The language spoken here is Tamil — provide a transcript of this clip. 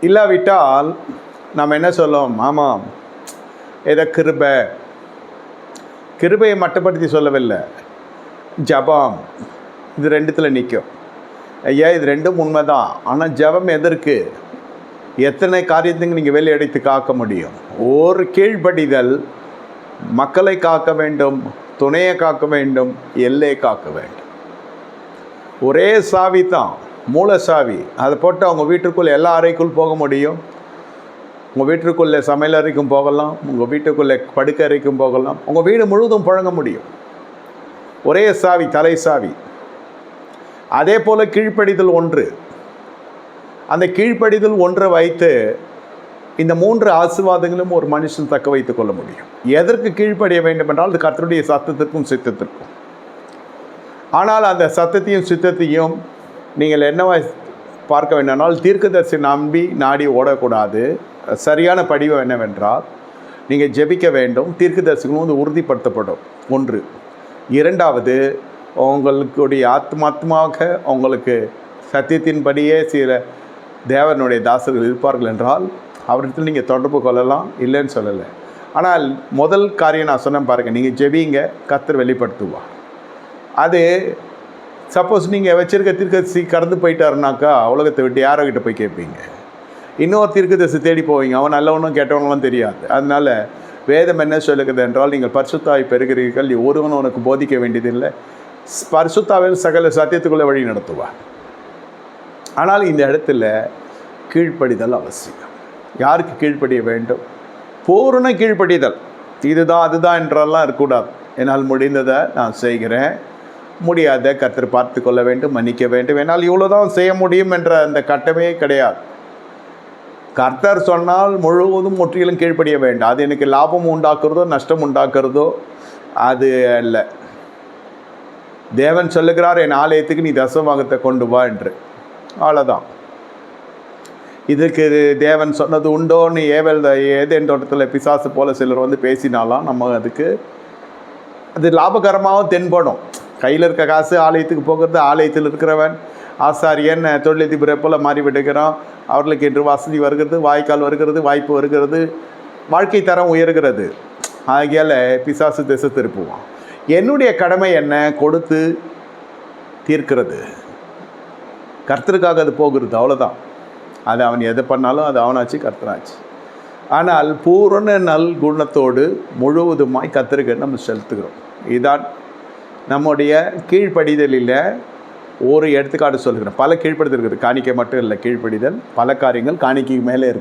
இல்லாவிட்டால் நாம் என்ன சொல்லும்? ஆமாம். ஏதோ கிருபை. கிருபையை மட்டுப்படுத்தி சொல்லவில்லை. ஜபம். இது ரெண்டுத்தில் நிற்கும் ஐயா இது ரெண்டும் உண்மை தான் ஆனால் ஜபம் எதற்கு? எத்தனை காரியத்துக்கு நீங்கள் வெளியே எடுத்து காக்க முடியும்? ஒரு கீழ்ப்படிதல் மக்களை காக்க வேண்டும் துணையை காக்க வேண்டும் எல்லையை காக்க வேண்டும். ஒரே சாவி தான். மூல சாவி அதை போட்டு அவங்க வீட்டுக்குள்ளே எல்லா அறைக்குள் போக முடியும். உங்கள் வீட்டுக்குள்ளே சமையல் அறைக்கும் போகலாம். உங்கள் வீட்டுக்குள்ளே படுக்கை அறைக்கும் போகலாம். உங்கள் வீடு முழுவதும் புழங்க முடியும். ஒரே சாவி தலை சாவி. அதே போல் கீழ்ப்படிதல் ஒன்று. அந்த கீழ்ப்படிதல் ஒன்றை வைத்து இந்த மூன்று ஆசீர்வாதங்களும் ஒரு மனுஷன் தக்க வைத்துக் கொள்ள முடியும். எதற்கு கீழ்ப்படிய வேண்டும் என்றால் அது கர்த்தருடைய சத்தத்திற்கும் சித்தத்திற்கும். ஆனால் அந்த சத்தத்தையும் சித்தத்தையும் நீங்கள் என்னவா பார்க்க வேண்டுமானால் தீர்க்கதரிசி நம்பி நாடி ஓடக்கூடாது. சரியான படிவம் என்னவென்றால் நீங்கள் ஜெபிக்க வேண்டும். தீர்க்கதரிசிகளும் வந்து உறுதிப்படுத்தப்படும். ஒன்று. இரண்டாவது உங்களுடைய ஆத்மாத்மாக உங்களுக்கு சத்தியத்தின்படியே சில தேவனுடைய தாசர்கள் இருப்பார்கள் என்றால் அவரிடத்தில் நீங்கள் தொடர்பு கொள்ளலாம் இல்லைன்னு சொல்லலை. ஆனால் முதல் காரியம் நான் சொன்னேன் பாருங்கள் நீங்கள் ஜெபிங்க கத்தர் வெளிப்படுத்துவார். அது சப்போஸ் நீங்கள் வச்சிருக்க தீர்க்கதரிசி கடந்து போயிட்டாருனாக்கா உலகத்தை விட்டு யாரோக்கிட்ட போய் கேட்பீங்க? இன்னொரு தீர்க்கதரிசி தேடி போவீங்க. அவன் நல்லவனும் கெட்டவனும் தெரியாது. அதனால் வேதம் என்ன சொல்லுகிறது என்றால் நீங்கள் பரிசுத்தாய் பெறுகிறீர்கள். ஒருவன் உனக்கு போதிக்க வேண்டியதில்லை. பரிசுத்தாவில் சகல சத்தியத்துக்குள்ளே வழி நடத்துவார் ஆனால் இந்த இடத்துல கீழ்ப்படிதல் அவசியம். யாருக்கு கீழ்ப்படிய வேண்டும்? பூரண கீழ்ப்படிதல். இதுதான் அதுதான் என்றெல்லாம் இருக்கக்கூடாது. என்னால் முடிந்ததை நான் செய்கிறேன். முடியாத கர்த்தர் பார்த்து கொள்ள வேண்டும் மன்னிக்க வேண்டும். என்னால் இவ்வளோதான் செய்ய முடியும் என்ற அந்த கட்டமே கிடையாது. கர்த்தர் சொன்னால் முழுவதும் முற்றிலும் கீழ்ப்படிய வேண்டும். அது எனக்கு லாபம் உண்டாக்குறதோ நஷ்டம் உண்டாக்குறதோ அது அல்ல. தேவன் சொல்லுகிறார் என் ஆலயத்துக்கு நீ தசமாகத்தை கொண்டு வா என்று. அவ்வளோதான் இதுக்கு தேவன் சொன்னது உண்டோன்னு ஏவல் ஏதேன் தோட்டத்தில் பிசாசு போல சிலர் வந்து பேசினாலாம். நம்ம அதுக்கு அது லாபகரமாகவும் தென்படும். கையில் இருக்க காசு ஆலயத்துக்கு போகிறது ஆலயத்தில் இருக்கிறவன் ஆசாரியன் தொழிலதிபரை போல் மாறி அவர்களுக்கு என்று வசதி வருகிறது வாய்க்கால் வருகிறது வாய்ப்பு வருகிறது. வாழ்க்கை தரம் உயர்கிறது. ஆகியால் பிசாசு திசை திருப்புவான். என்னுடைய கடமை என்ன? கொடுத்து தீர்க்கிறது. கர்த்தருக்காக அது போகிறது அவ்வளோதான் அது அவன் எதை பண்ணாலும் அது அவனாச்சு கர்த்தனாச்சு ஆனால் பூரண நல் குணத்தோடு முழுவதுமாய் கத்திரிக்க நம்ம செலுத்துகிறோம். இதுதான் நம்முடைய கீழ்ப்படிதலில் ஒரு எடுத்துக்காட்டு சொல்கிறேன் பல கீழ்ப்படுதல் இருக்குது. காணிக்கை மட்டும் இல்லை கீழ்ப்படிதல். பல காரியங்கள் காணிக்கைக்கு மேலே இருக்குது